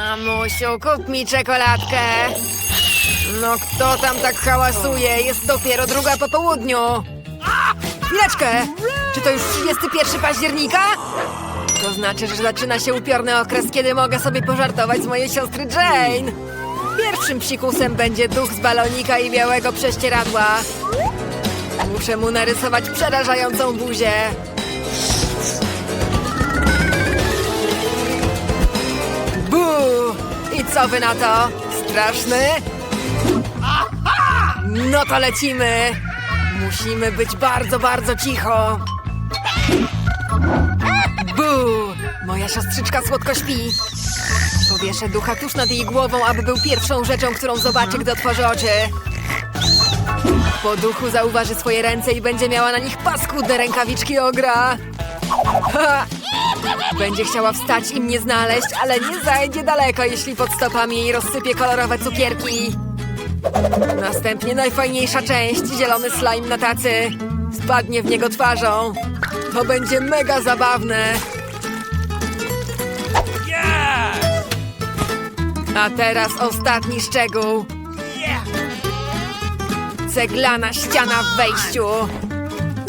Mamusiu, kup mi czekoladkę. No kto tam tak hałasuje? Jest dopiero druga po południu. Chwileczkę! Czy to już 31 października? To znaczy, że zaczyna się upiorny okres, kiedy mogę sobie pożartować z mojej siostry Jane. Pierwszym psikusem będzie duch z balonika i białego prześcieradła. Muszę mu narysować przerażającą buzię. I co wy na to? Straszny? No to lecimy! Musimy być bardzo, bardzo cicho. Bu! Moja siostrzyczka słodko śpi. Powieszę ducha tuż nad jej głową, aby był pierwszą rzeczą, którą zobaczy, gdy otworzy oczy. Po duchu zauważy swoje ręce i będzie miała na nich paskudne rękawiczki ogra. Będzie chciała wstać i mnie znaleźć, ale nie zajdzie daleko, jeśli pod stopami jej rozsypie kolorowe cukierki. Następnie najfajniejsza część, zielony slime na tacy. Spadnie w niego twarzą. To będzie mega zabawne. A teraz ostatni szczegół. Ceglana ściana w wejściu.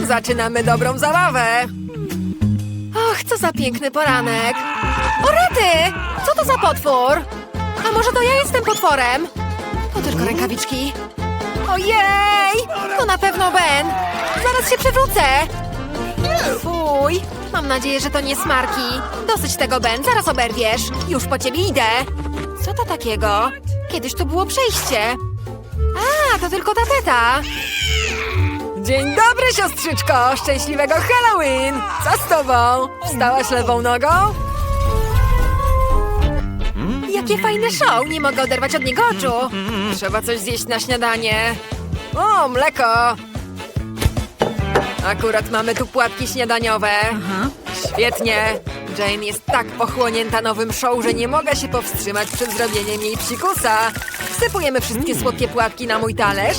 Zaczynamy dobrą zabawę. Och, co za piękny poranek. O rety! Co to za potwór? A może to ja jestem potworem? To tylko rękawiczki. Ojej! To na pewno Ben. Zaraz się przewrócę. Fuj. Mam nadzieję, że to nie smarki. Dosyć tego, Ben. Zaraz oberwiesz. Już po ciebie idę. Co to takiego? Kiedyś tu było przejście. A, to tylko tapeta. Dzień dobry, siostrzyczko! Szczęśliwego Halloween! Co z tobą? Wstałaś lewą nogą? Jakie fajne show! Nie mogę oderwać od niego oczu! Trzeba coś zjeść na śniadanie. O, mleko! Akurat mamy tu płatki śniadaniowe. Świetnie! Jane jest tak pochłonięta nowym show, że nie mogę się powstrzymać przed zrobieniem jej psikusa. Wsypujemy wszystkie słodkie płatki na mój talerz.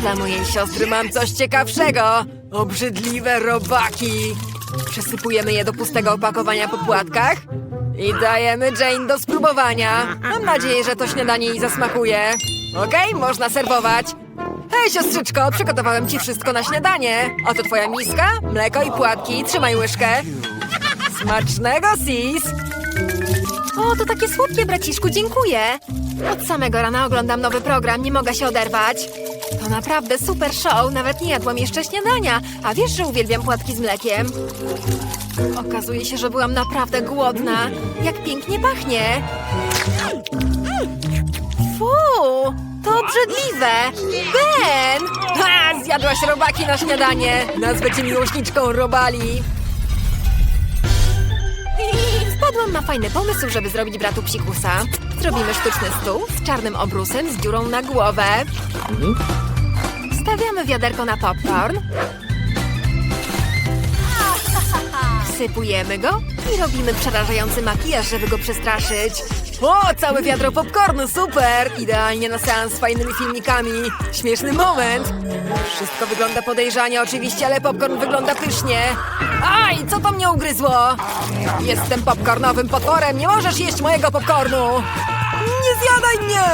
Dla mojej siostry mam coś ciekawszego. Obrzydliwe robaki. Przesypujemy je do pustego opakowania po płatkach. I dajemy Jane do spróbowania. Mam nadzieję, że to śniadanie jej zasmakuje. Okej, można serwować. Hej, siostrzyczko, przygotowałem ci wszystko na śniadanie. Oto twoja miska, mleko i płatki. Trzymaj łyżkę. Smacznego, sis! O, to takie słodkie, braciszku, dziękuję. Od samego rana oglądam nowy program, nie mogę się oderwać. To naprawdę super show, nawet nie jadłam jeszcze śniadania. A wiesz, że uwielbiam płatki z mlekiem? Okazuje się, że byłam naprawdę głodna. Jak pięknie pachnie. Fu, to obrzydliwe. Ben! Ha, zjadłaś robaki na śniadanie. Nazwę cię miłośniczką robali. Wpadłam na fajny pomysł, żeby zrobić bratu psikusa. Zrobimy sztuczny stół z czarnym obrusem z dziurą na głowę. Stawiamy wiaderko na popcorn. Wsypujemy go i robimy przerażający makijaż, żeby go przestraszyć. O, całe wiadro popcornu, super! Idealnie na seans z fajnymi filmikami. Śmieszny moment. Wszystko wygląda podejrzanie oczywiście, ale popcorn wygląda pysznie. Aj, co to mnie ugryzło? Jestem popcornowym potworem, nie możesz jeść mojego popcornu! Nie zjadaj mnie!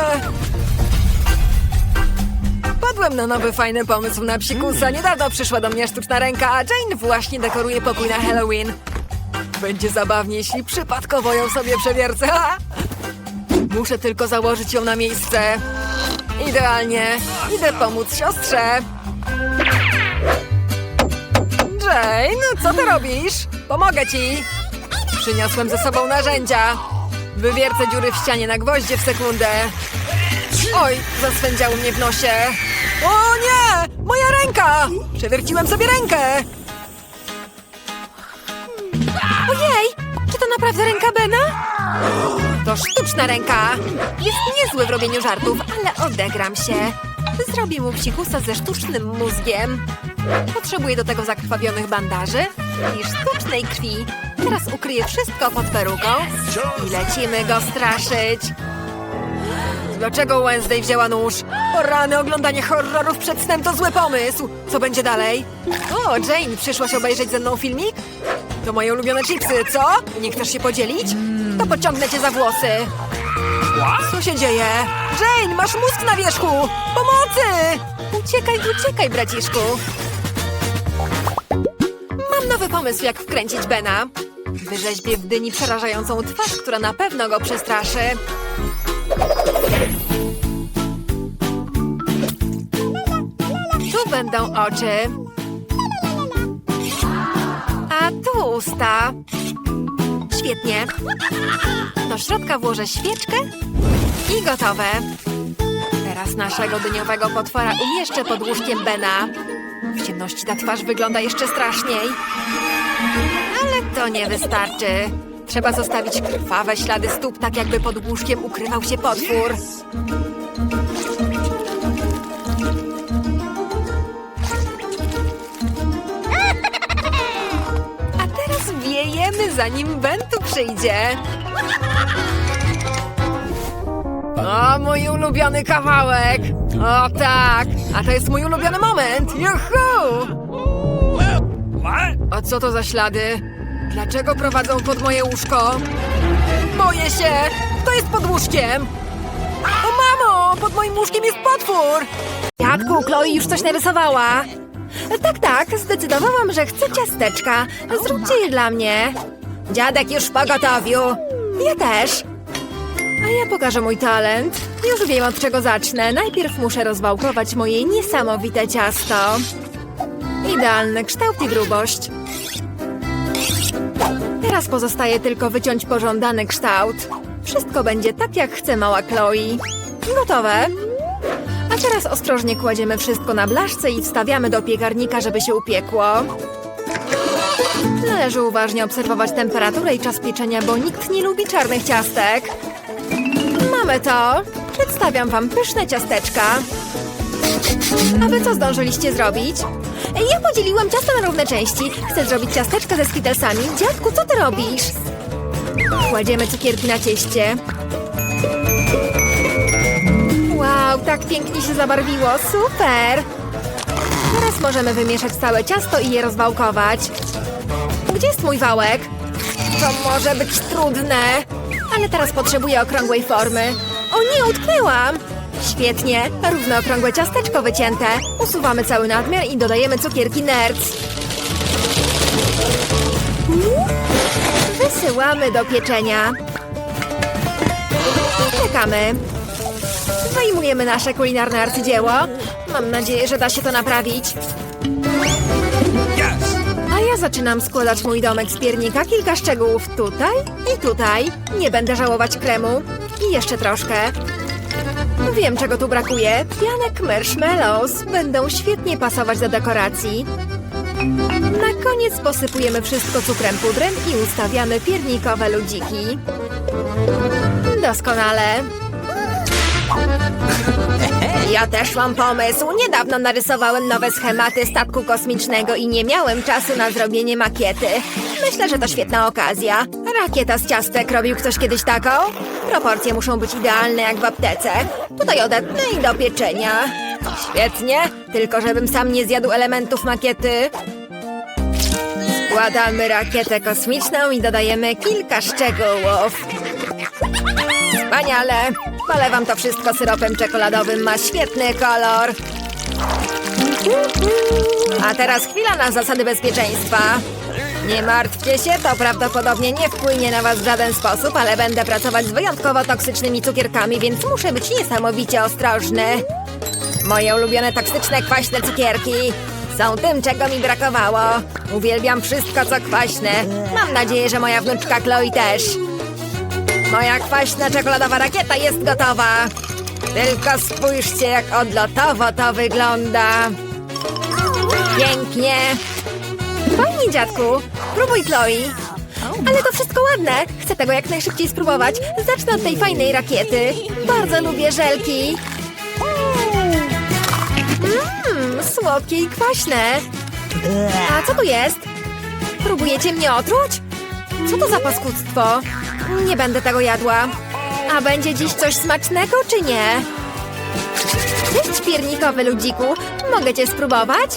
Padłem na nowy fajny pomysł na psikusa. Niedawno przyszła do mnie sztuczna ręka, a Jane właśnie dekoruje pokój na Halloween. Będzie zabawnie, jeśli przypadkowo ją sobie przewiercę. Muszę tylko założyć ją na miejsce. Idealnie. Idę pomóc siostrze. Jane, co ty robisz? Pomogę ci. Przyniosłem ze sobą narzędzia. Wywiercę dziury w ścianie na gwoździe w sekundę. Oj, zaswędziało mnie w nosie. O nie! Moja ręka! Przewierciłem sobie rękę! Naprawdę ręka Bena? To sztuczna ręka! Jest niezły w robieniu żartów, ale odegram się. Zrobię mu psikusa ze sztucznym mózgiem. Potrzebuję do tego zakrwawionych bandaży i sztucznej krwi. Teraz ukryję wszystko pod peruką i lecimy go straszyć. Dlaczego Wednesday wzięła nóż? O rany, oglądanie horrorów przed snem to zły pomysł. Co będzie dalej? O, Jane, przyszłaś obejrzeć ze mną filmik? To moje ulubione chipsy, co? Nie chcesz się podzielić? To pociągnę cię za włosy. Co się dzieje? Jane, masz mózg na wierzchu! Pomocy! Uciekaj, uciekaj, braciszku. Mam nowy pomysł, jak wkręcić Bena. Wyrzeźbię w dyni przerażającą twarz, która na pewno go przestraszy. Tu będą oczy. A tu usta. Świetnie. Do środka włożę świeczkę i gotowe. Teraz naszego dyniowego potwora umieszczę pod łóżkiem Bena. W ciemności ta twarz wygląda jeszcze straszniej. Ale to nie wystarczy. Trzeba zostawić krwawe ślady stóp, tak jakby pod łóżkiem ukrywał się potwór. Zanim Ben tu przyjdzie. O, mój ulubiony kawałek! O tak! A to jest mój ulubiony moment! Juhu! A co to za ślady? Dlaczego prowadzą pod moje łóżko? Boję się! Kto jest pod łóżkiem? O mamo! Pod moim łóżkiem jest potwór! Jadku, Chloe już coś narysowała. Tak, tak, zdecydowałam, że chcę ciasteczka. Zróbcie je dla mnie. Dziadek już w pogotowiu. Ja też. A ja pokażę mój talent. Już wiem, od czego zacznę. Najpierw muszę rozwałkować moje niesamowite ciasto. Idealny kształt i grubość. Teraz pozostaje tylko wyciąć pożądany kształt. Wszystko będzie tak, jak chce mała Chloe. Gotowe. A teraz ostrożnie kładziemy wszystko na blaszce i wstawiamy do piekarnika, żeby się upiekło. Należy uważnie obserwować temperaturę i czas pieczenia, bo nikt nie lubi czarnych ciastek. Mamy to. Przedstawiam wam pyszne ciasteczka. A wy co zdążyliście zrobić? Ja podzieliłam ciasto na równe części. Chcę zrobić ciasteczka ze skittlesami. Dziadku, co ty robisz? Kładziemy cukierki na cieście. Wow, tak pięknie się zabarwiło. Super! Teraz możemy wymieszać całe ciasto i je rozwałkować. Gdzie jest mój wałek? To może być trudne. Ale teraz potrzebuję okrągłej formy. O nie, utknęłam! Świetnie, równo okrągłe ciasteczko wycięte. Usuwamy cały nadmiar i dodajemy cukierki nerds. Wysyłamy do pieczenia. Czekamy. Wyjmujemy nasze kulinarne arcydzieło. Mam nadzieję, że da się to naprawić. Zaczynam składać mój domek z piernika. Kilka szczegółów tutaj i tutaj. Nie będę żałować kremu. I jeszcze troszkę. Wiem, czego tu brakuje. Pianek marshmallows będą świetnie pasować do dekoracji. Na koniec posypujemy wszystko cukrem pudrem i ustawiamy piernikowe ludziki. Doskonale. Ja też mam pomysł. Niedawno narysowałem nowe schematy statku kosmicznego i nie miałem czasu na zrobienie makiety. Myślę, że to świetna okazja. Rakieta z ciastek robił ktoś kiedyś taką? Proporcje muszą być idealne jak w aptece. Tutaj odetnę i do pieczenia. Świetnie, tylko żebym sam nie zjadł elementów makiety. Składamy rakietę kosmiczną i dodajemy kilka szczegółów. Wspaniale! Polewam to wszystko syropem czekoladowym, ma świetny kolor. A teraz chwila na zasady bezpieczeństwa. Nie martwcie się, to prawdopodobnie nie wpłynie na was w żaden sposób, ale będę pracować z wyjątkowo toksycznymi cukierkami, więc muszę być niesamowicie ostrożny. Moje ulubione toksyczne kwaśne cukierki są tym, czego mi brakowało. Uwielbiam wszystko, co kwaśne. Mam nadzieję, że moja wnuczka Chloe też. Moja kwaśna czekoladowa rakieta jest gotowa. Tylko spójrzcie, jak odlotowo to wygląda. Pięknie. Fajnie, dziadku. Próbuj, Chloe. Ale to wszystko ładne. Chcę tego jak najszybciej spróbować. Zacznę od tej fajnej rakiety. Bardzo lubię żelki. Mmm, słodkie i kwaśne. A co tu jest? Próbujecie mnie otruć? Co to za paskudztwo? Nie będę tego jadła. A będzie dziś coś smacznego, czy nie? Cześć, piernikowy ludziku. Mogę cię spróbować?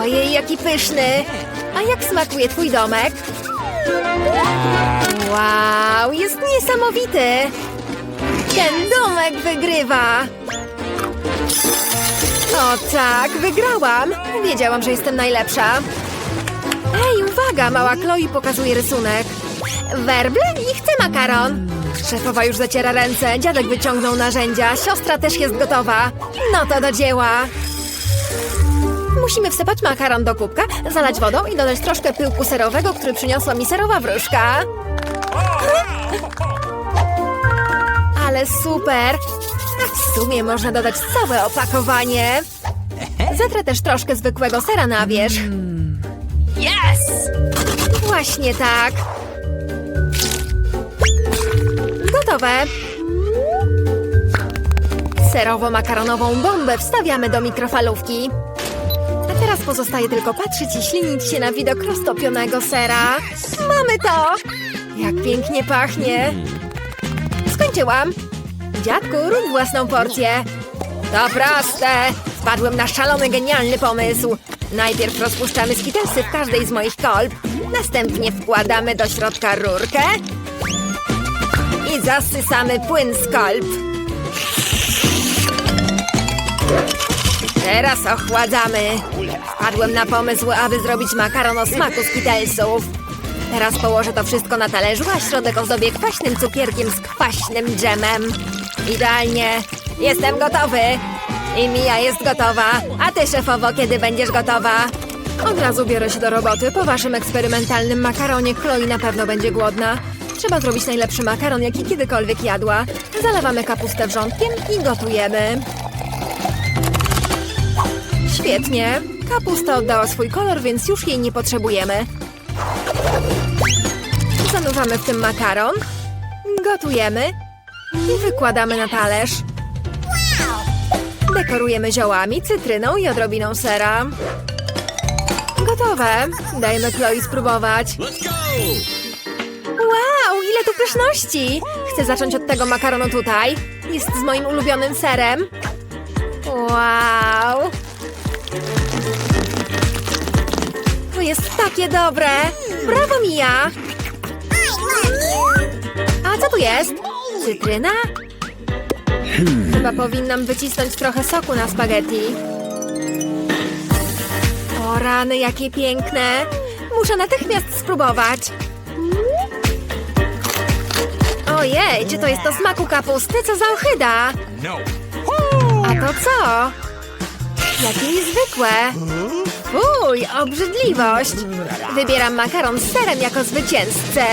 Ojej, jaki pyszny! A jak smakuje twój domek? Wow, jest niesamowity! Ten domek wygrywa! O tak, wygrałam! Wiedziałam, że jestem najlepsza. Ej, uwaga, mała Chloe pokazuje rysunek. Werble i chcę makaron. Szefowa już zaciera ręce, dziadek wyciągnął narzędzia, siostra też jest gotowa. No to do dzieła. Musimy wsypać makaron do kubka, zalać wodą i dodać troszkę pyłku serowego, który przyniosła mi serowa wróżka. Ale super! W sumie można dodać całe opakowanie. Zetrę też troszkę zwykłego sera na wierzch. Właśnie tak. Gotowe. Serowo-makaronową bombę wstawiamy do mikrofalówki. A teraz pozostaje tylko patrzeć i ślinić się na widok roztopionego sera. Mamy to! Jak pięknie pachnie. Skończyłam. Dziadku, rób własną porcję. To proste. Wpadłem na szalony, genialny pomysł. Najpierw rozpuszczamy skitelsy w każdej z moich kolb. Następnie wkładamy do środka rurkę. I zasysamy płyn z kolb. Teraz ochładzamy. Wpadłem na pomysł, aby zrobić makaron o smaku skitelsów. Teraz położę to wszystko na talerzu, a środek ozdobię kwaśnym cukierkiem z kwaśnym dżemem. Idealnie. Jestem gotowy. I Mia jest gotowa. A ty, szefowo, kiedy będziesz gotowa? Od razu biorę się do roboty. Po waszym eksperymentalnym makaronie Chloe na pewno będzie głodna. Trzeba zrobić najlepszy makaron, jaki kiedykolwiek jadła. Zalewamy kapustę wrzątkiem i gotujemy. Świetnie. Kapusta oddała swój kolor, więc już jej nie potrzebujemy. Zanurzamy w tym makaron. Gotujemy. I wykładamy na talerz. Dekorujemy ziołami, cytryną i odrobiną sera. Gotowe. Dajmy Chloe spróbować. Wow, ile tu pyszności! Chcę zacząć od tego makaronu tutaj. Jest z moim ulubionym serem. Wow! To jest takie dobre! Brawo, Mia! A co tu jest? Cytryna? Chyba powinnam wycisnąć trochę soku na spaghetti. O rany, jakie piękne! Muszę natychmiast spróbować. Ojej, czy to jest to smaku kapusty? Co za ochyda! No. A to co? Jakie niezwykłe! Fuj, obrzydliwość! Wybieram makaron z serem jako zwycięzcę.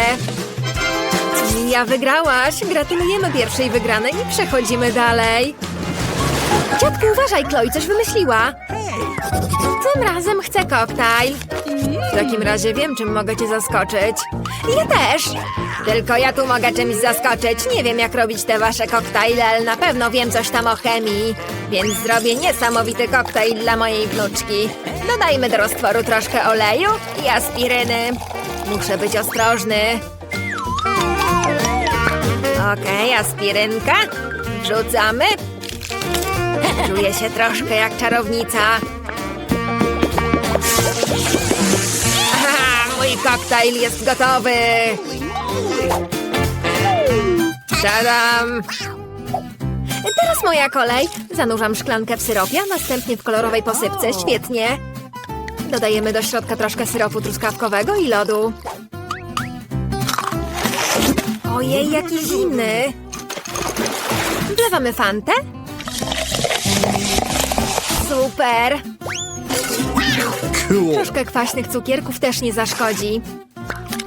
Mia, wygrałaś! Gratulujemy pierwszej wygranej i przechodzimy dalej. Dziadku, uważaj, Chloe coś wymyśliła. Tym razem chcę koktajl. W takim razie wiem, czym mogę cię zaskoczyć. Ja też. Tylko ja tu mogę czymś zaskoczyć. Nie wiem, jak robić te wasze koktajle, ale na pewno wiem coś tam o chemii. Więc zrobię niesamowity koktajl dla mojej wnuczki. Dodajmy do roztworu troszkę oleju i aspiryny. Muszę być ostrożny. Okej, aspirynka. Wrzucamy. Czuję się troszkę jak czarownica. Aha, mój koktajl jest gotowy! Tadam! Teraz moja kolej. Zanurzam szklankę w syropie, a następnie w kolorowej posypce. Świetnie. Dodajemy do środka troszkę syropu truskawkowego i lodu. Ojej, jaki zimny! Wlewamy fantę. Super! Troszkę kwaśnych cukierków też nie zaszkodzi.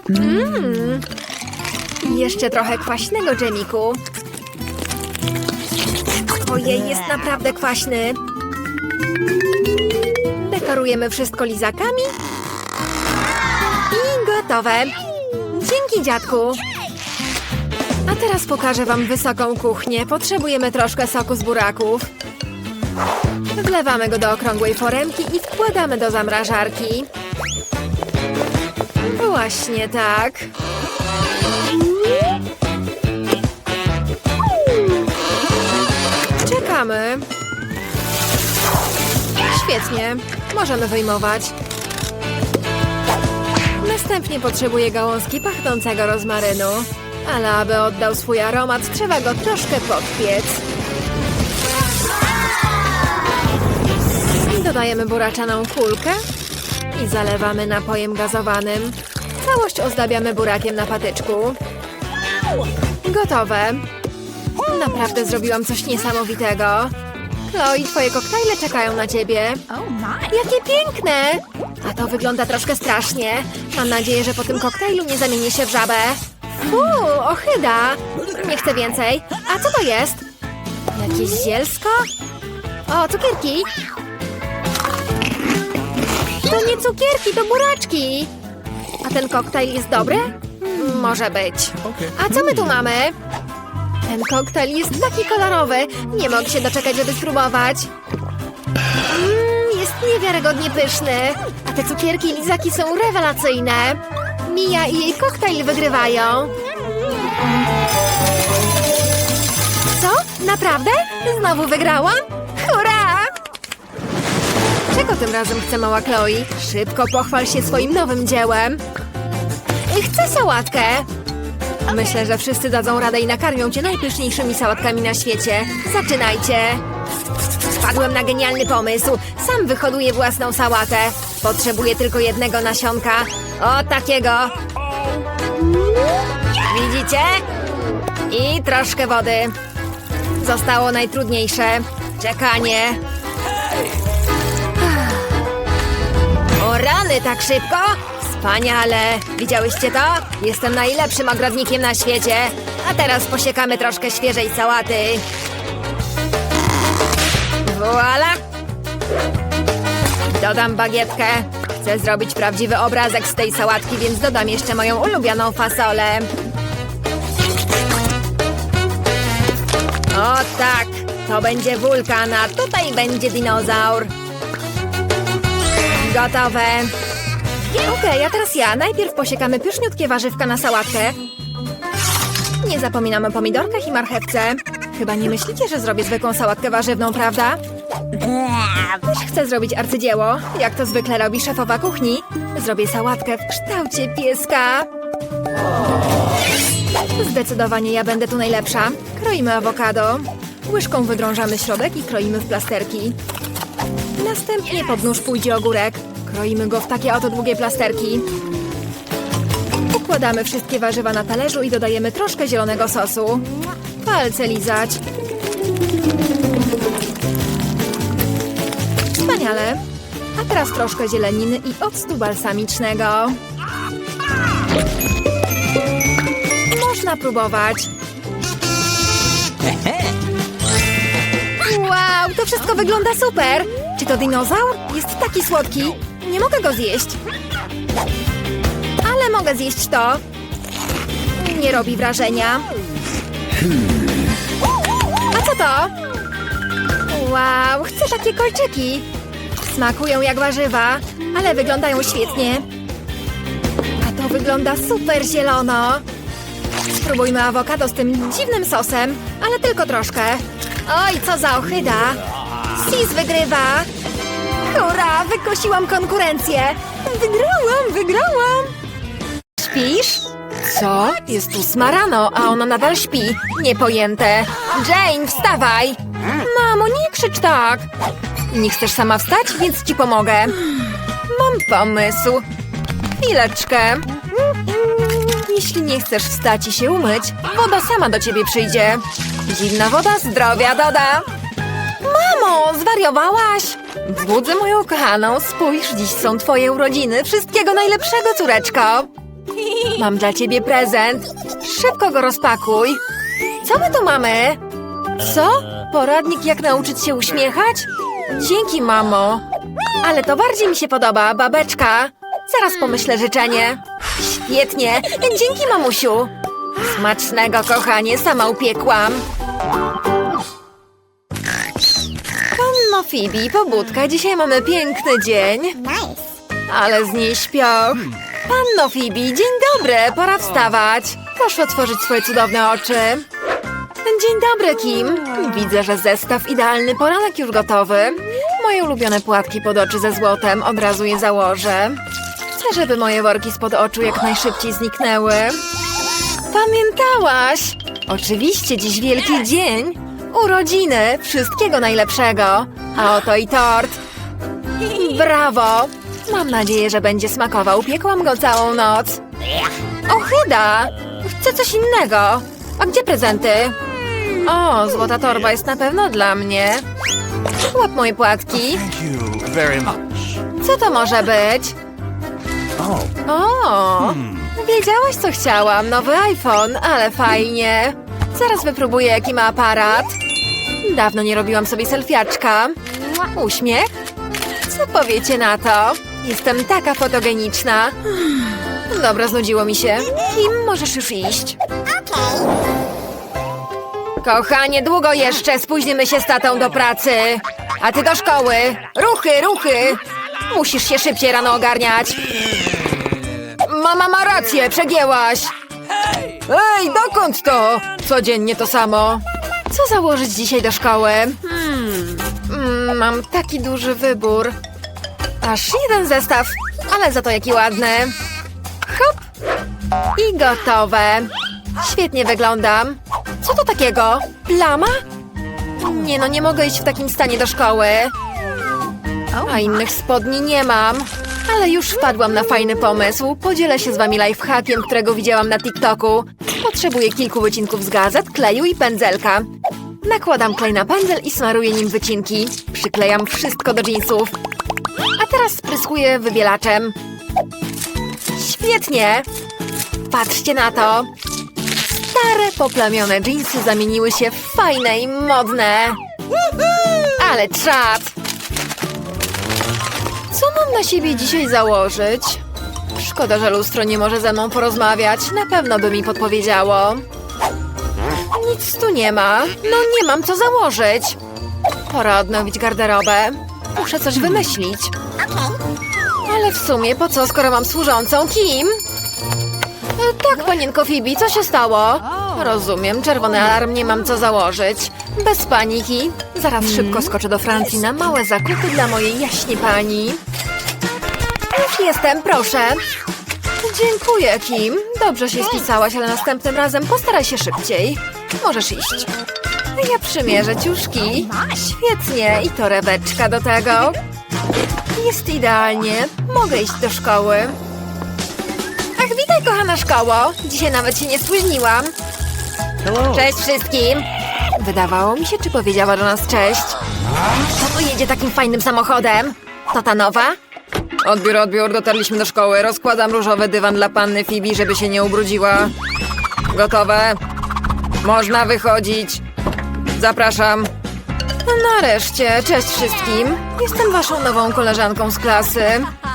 Mmm. Jeszcze trochę kwaśnego dżemiku. Ojej, jest naprawdę kwaśny. Dekorujemy wszystko lizakami. I gotowe. Dzięki, dziadku. A teraz pokażę wam wysoką kuchnię. Potrzebujemy troszkę soku z buraków. Wlewamy go do okrągłej foremki i wkładamy do zamrażarki. Właśnie tak. Czekamy. Świetnie. Możemy wyjmować. Następnie potrzebuję gałązki pachnącego rozmarynu. Ale aby oddał swój aromat, trzeba go troszkę podpiec. Dodajemy buraczaną kulkę i zalewamy napojem gazowanym. Całość ozdabiamy burakiem na patyczku. Gotowe. Naprawdę zrobiłam coś niesamowitego. Chloe, twoje koktajle czekają na ciebie. Oh. Jakie piękne! A to wygląda troszkę strasznie. Mam nadzieję, że po tym koktajlu nie zamienię się w żabę. Fuu, ochyda! Nie chcę więcej. A co to jest? Jakieś zielsko? O, cukierki! To nie cukierki, to buraczki! A ten koktajl jest dobry? Mm, Może być. A co my tu mamy? Ten koktajl jest taki kolorowy. Nie mogę się doczekać, żeby spróbować. Mmm, jest niewiarygodnie pyszny. A te cukierki i lizaki są rewelacyjne. Mia i jej koktajl wygrywają. Co? Naprawdę? Znowu wygrałam? Hurra! Czego tym razem chce mała Chloe? Szybko pochwal się swoim nowym dziełem. Chcę sałatkę. Myślę, że wszyscy dadzą radę i nakarmią cię najpyszniejszymi sałatkami na świecie. Zaczynajcie! Wpadłem na genialny pomysł. Sam wyhoduję własną sałatę. Potrzebuję tylko jednego nasionka. O, takiego. Widzicie? I troszkę wody. Zostało najtrudniejsze. Czekanie. O rany, tak szybko? Wspaniale! Widziałyście to? Jestem najlepszym ogrodnikiem na świecie. A teraz posiekamy troszkę świeżej sałaty. Voila! Dodam bagietkę. Chcę zrobić prawdziwy obrazek z tej sałatki, więc dodam jeszcze moją ulubioną fasolę. O tak, to będzie wulkan, a tutaj będzie dinozaur. Gotowe. Okej, a teraz ja. Najpierw posiekamy pyszniutkie warzywka na sałatkę. Nie zapominamy o pomidorkach i marchewce. Chyba nie myślicie, że zrobię zwykłą sałatkę warzywną, prawda? Też chcę zrobić arcydzieło, jak to zwykle robi szefowa kuchni. Zrobię sałatkę w kształcie pieska. Zdecydowanie ja będę tu najlepsza. Kroimy awokado. Łyżką wydrążamy środek i kroimy w plasterki. Następnie pod nóż pójdzie ogórek. Kroimy go w takie oto długie plasterki. Układamy wszystkie warzywa na talerzu i dodajemy troszkę zielonego sosu. Palce lizać. Wspaniale. A teraz troszkę zieleniny i octu balsamicznego. Można próbować. Wow, to wszystko wygląda super! Czy to dinozaur? Jest taki słodki. Nie mogę go zjeść. Ale mogę zjeść to. Nie robi wrażenia. A co to? Wow, chcę takie kolczyki. Smakują jak warzywa, ale wyglądają świetnie. A to wygląda super zielono. Spróbujmy awokado z tym dziwnym sosem, ale tylko troszkę. Oj, co za ochyda! Sis wygrywa! Hurra, wykosiłam konkurencję! Wygrałam, wygrałam! Śpisz? Co? Jest ósma rano, a ona nadal śpi. Niepojęte. Jane, wstawaj! Mamo, nie krzycz tak! Nie chcesz sama wstać, więc ci pomogę. Mam pomysł. Chwileczkę. Jeśli nie chcesz wstać i się umyć, woda sama do ciebie przyjdzie. Zimna woda zdrowia doda. Mamo, zwariowałaś? Budzę moją kochaną. Spójrz, dziś są twoje urodziny. Wszystkiego najlepszego, córeczko. Mam dla ciebie prezent. Szybko go rozpakuj. Co my tu mamy? Co? Poradnik jak nauczyć się uśmiechać? Dzięki, mamo. Ale to bardziej mi się podoba, babeczka. Zaraz pomyślę życzenie. Świetnie. Dzięki, mamusiu. Smacznego, kochanie, sama upiekłam. Panno Phoebe, pobudka, dzisiaj mamy piękny dzień. Ale z niej śpioch. Panno Phoebe, dzień dobry, pora wstawać. Proszę otworzyć swoje cudowne oczy. Dzień dobry, Kim. Widzę, że zestaw idealny poranek już gotowy. Moje ulubione płatki pod oczy ze złotem, od razu je założę. Chcę, żeby moje worki spod oczu jak najszybciej zniknęły. Pamiętałaś! Oczywiście dziś wielki dzień. Urodziny, wszystkiego najlepszego. A oto i tort. Brawo! Mam nadzieję, że będzie smakował. Piekłam go całą noc. Ochyda! Chcę coś innego. A gdzie prezenty? O, złota torba jest na pewno dla mnie. Łap moje płatki. Co to może być? Oh, O, wiedziałaś co chciałam. Nowy iPhone, ale fajnie. Zaraz wypróbuję jaki ma aparat. Dawno nie robiłam sobie selfiaczka. Uśmiech? Co powiecie na to? Jestem taka fotogeniczna. Dobra, znudziło mi się. Kim możesz już iść? Kochanie, długo jeszcze spóźnimy się z tatą do pracy. A ty do szkoły. Ruchy, ruchy. Musisz się szybciej rano ogarniać. Mama ma rację, przegięłaś. Ej, dokąd to? Codziennie to samo. Co założyć dzisiaj do szkoły? Hmm, mm, mam taki duży wybór. Aż jeden zestaw, ale za to jaki ładny. Hop! I gotowe. Świetnie wyglądam. Co to takiego? Plama? Nie no, nie mogę iść w takim stanie do szkoły. A innych spodni nie mam. Ale już wpadłam na fajny pomysł. Podzielę się z wami lifehackiem, którego widziałam na TikToku. Potrzebuję kilku wycinków z gazet, kleju i pędzelka. Nakładam klej na pędzel i smaruję nim wycinki. Przyklejam wszystko do jeansów. A teraz spryskuję wybielaczem. Świetnie! Patrzcie na to! Stare, poplamione jeansy zamieniły się w fajne i modne. Ale czad! Co mam na siebie dzisiaj założyć? Szkoda, że lustro nie może ze mną porozmawiać. Na pewno by mi podpowiedziało. Nic tu nie ma. No nie mam co założyć. Pora odnowić garderobę. Muszę coś wymyślić. Ale w sumie po co, skoro mam służącą? Kim? E, Tak, panienko Fibi, co się stało? Rozumiem, czerwony alarm, nie mam co założyć. Bez paniki. Zaraz szybko skoczę do Francji na małe zakupy dla mojej jaśnie pani. Już jestem, proszę. Dziękuję, Kim. Dobrze się spisałaś, ale następnym razem postaraj się szybciej. Możesz iść. A Ja przymierzę ciuszki. Świetnie. I torebeczka do tego. Jest idealnie. Mogę iść do szkoły. Ach, witaj, kochana szkoło. Dzisiaj nawet się nie spóźniłam. Cześć wszystkim. Wydawało mi się, czy powiedziała do nas cześć. Kto tu jedzie takim fajnym samochodem? To ta nowa? Odbiór, odbiór, dotarliśmy do szkoły. Rozkładam różowy dywan dla panny Fibi, żeby się nie ubrudziła. Gotowe? Można wychodzić. Zapraszam. No nareszcie, cześć wszystkim. Jestem waszą nową koleżanką z klasy.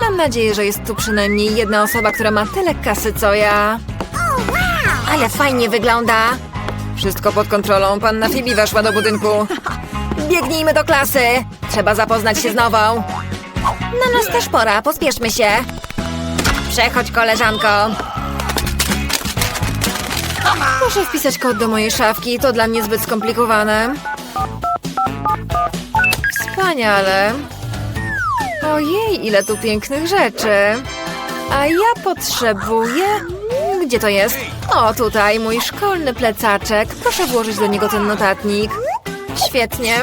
Mam nadzieję, że jest tu przynajmniej jedna osoba, która ma tyle kasy co ja. Ale fajnie wygląda. Wszystko pod kontrolą. Panna Fibi weszła do budynku. Biegnijmy do klasy. Trzeba zapoznać się z nową. Na nas też pora, pospieszmy się. Przechodź, koleżanko. Muszę wpisać kod do mojej szafki, to dla mnie zbyt skomplikowane. Wspaniale. Ojej, ile tu pięknych rzeczy. A ja potrzebuję... Gdzie to jest? O, tutaj mój szkolny plecaczek. Proszę włożyć do niego ten notatnik. Świetnie.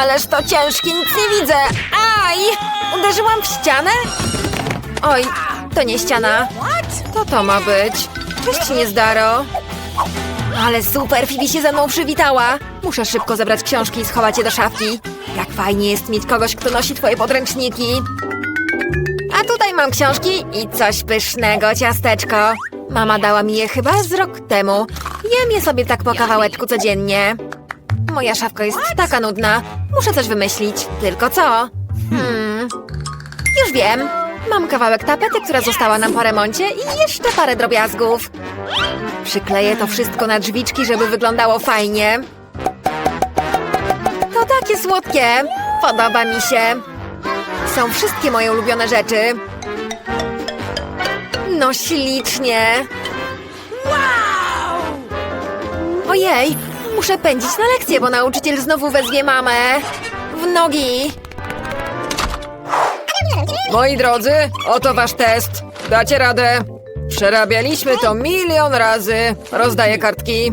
Ależ to ciężkie, nic nie widzę. Aj! Uderzyłam w ścianę? Oj, to nie ściana. To to ma być. Cześć, niezdaro. Ale super, Fibi się ze mną przywitała. Muszę szybko zebrać książki i schować je do szafki. Jak fajnie jest mieć kogoś, kto nosi twoje podręczniki. A tutaj mam książki i coś pysznego, ciasteczko. Mama dała mi je chyba z rok temu. Jem je sobie tak po kawałeczku codziennie. Moja szafka jest taka nudna. Muszę coś wymyślić. Tylko co? Hmm. Już wiem. Mam kawałek tapety, która została nam po remoncie i jeszcze parę drobiazgów. Przykleję to wszystko na drzwiczki, żeby wyglądało fajnie. To takie słodkie. Podoba mi się. Są wszystkie moje ulubione rzeczy. No ślicznie. Ojej, muszę pędzić na lekcję, bo nauczyciel znowu wezwie mamę. w nogi. Moi drodzy, oto wasz test. Dacie radę. Przerabialiśmy to milion razy. Rozdaję kartki.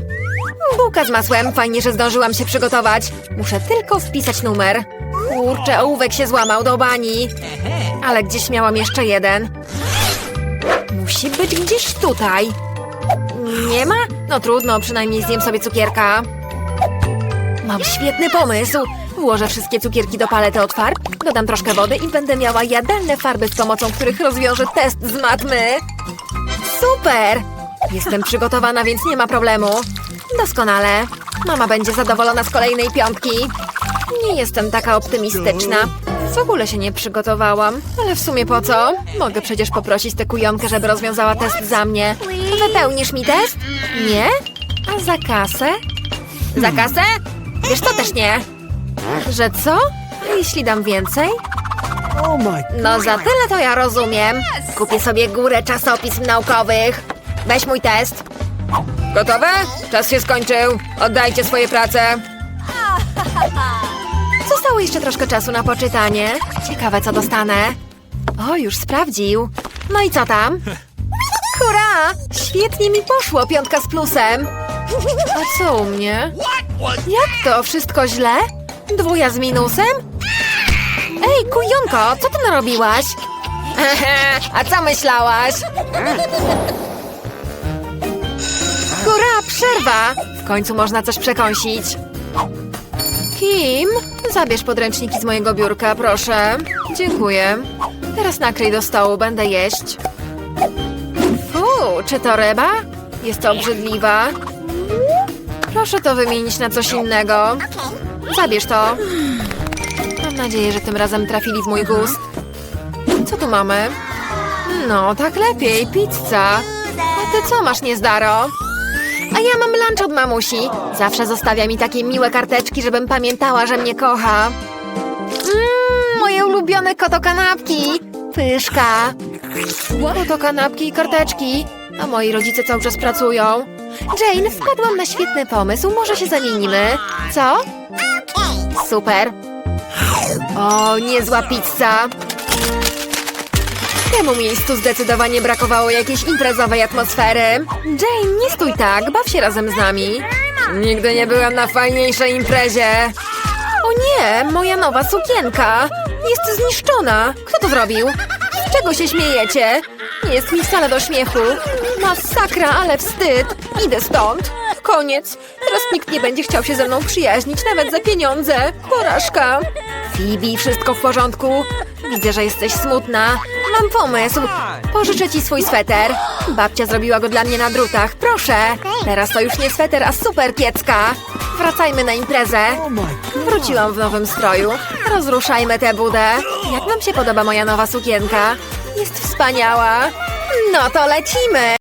Bułka z masłem. Fajnie, że zdążyłam się przygotować. Muszę tylko wpisać numer. Kurczę, ołówek się złamał do bani. Ale gdzieś miałam jeszcze jeden. Musi być gdzieś tutaj. Nie ma? No trudno, przynajmniej zjem sobie cukierka. Mam świetny pomysł. Włożę wszystkie cukierki do palety od farb, dodam troszkę wody i będę miała jadalne farby, z pomocą których rozwiążę test z matmy. Super! Jestem przygotowana, więc nie ma problemu. Doskonale. Mama będzie zadowolona z kolejnej piątki. Nie jestem taka optymistyczna. W ogóle się nie przygotowałam. Ale w sumie po co? Mogę przecież poprosić tę kujonkę, żeby rozwiązała test za mnie. Wypełnisz mi test? Nie? A za kasę? Za kasę? Wiesz, to też nie. Że co? A jeśli dam więcej? Oh my. No za tyle to ja rozumiem. Kupię sobie górę czasopism naukowych. Weź mój test. Gotowe? Czas się skończył. Oddajcie swoje prace. Zostało jeszcze troszkę czasu na poczytanie. Ciekawe, co dostanę. O, już sprawdził. No i co tam? Hurra! Świetnie mi poszło, piątka z plusem. A co u mnie? Jak to? Wszystko źle? Dwuja z minusem? Ej, kujonko, co ty narobiłaś? A co myślałaś? Hurra, przerwa! W końcu można coś przekąsić. Kim? Zabierz podręczniki z mojego biurka, proszę. Dziękuję. Teraz nakryj do stołu, będę jeść. Fu, czy to ryba? Jest obrzydliwa. Proszę to wymienić na coś innego. Zabierz to. Mam nadzieję, że tym razem trafili w mój gust. Co tu mamy? No, tak lepiej, pizza. A ty co masz, niezdaro? A ja mam lunch od mamusi. Zawsze zostawia mi takie miłe karteczki, żebym pamiętała, że mnie kocha. Mmm, moje ulubione kotokanapki. Pyszka. Kotokanapki i karteczki. A moi rodzice cały czas pracują. Jane, wpadłam na świetny pomysł. Może się zamienimy. Co? Super. O, niezła pizza. Temu miejscu zdecydowanie brakowało jakiejś imprezowej atmosfery. Jane, nie stój tak, baw się razem z nami. Nigdy nie byłam na fajniejszej imprezie. O nie, moja nowa sukienka. Jest zniszczona. Kto to zrobił? Czego się śmiejecie? Nie jest mi wcale do śmiechu. Masakra, ale wstyd. Idę stąd. Koniec. Teraz nikt nie będzie chciał się ze mną przyjaźnić, nawet za pieniądze. Porażka. Phoebe, wszystko w porządku? Widzę, że jesteś smutna. Mam pomysł. Pożyczę ci swój sweter. Babcia zrobiła go dla mnie na drutach. Proszę. Teraz to już nie sweter, a super kiecka. Wracajmy na imprezę. Wróciłam w nowym stroju. Rozruszajmy tę budę. Jak wam się podoba moja nowa sukienka? Jest wspaniała. No to lecimy.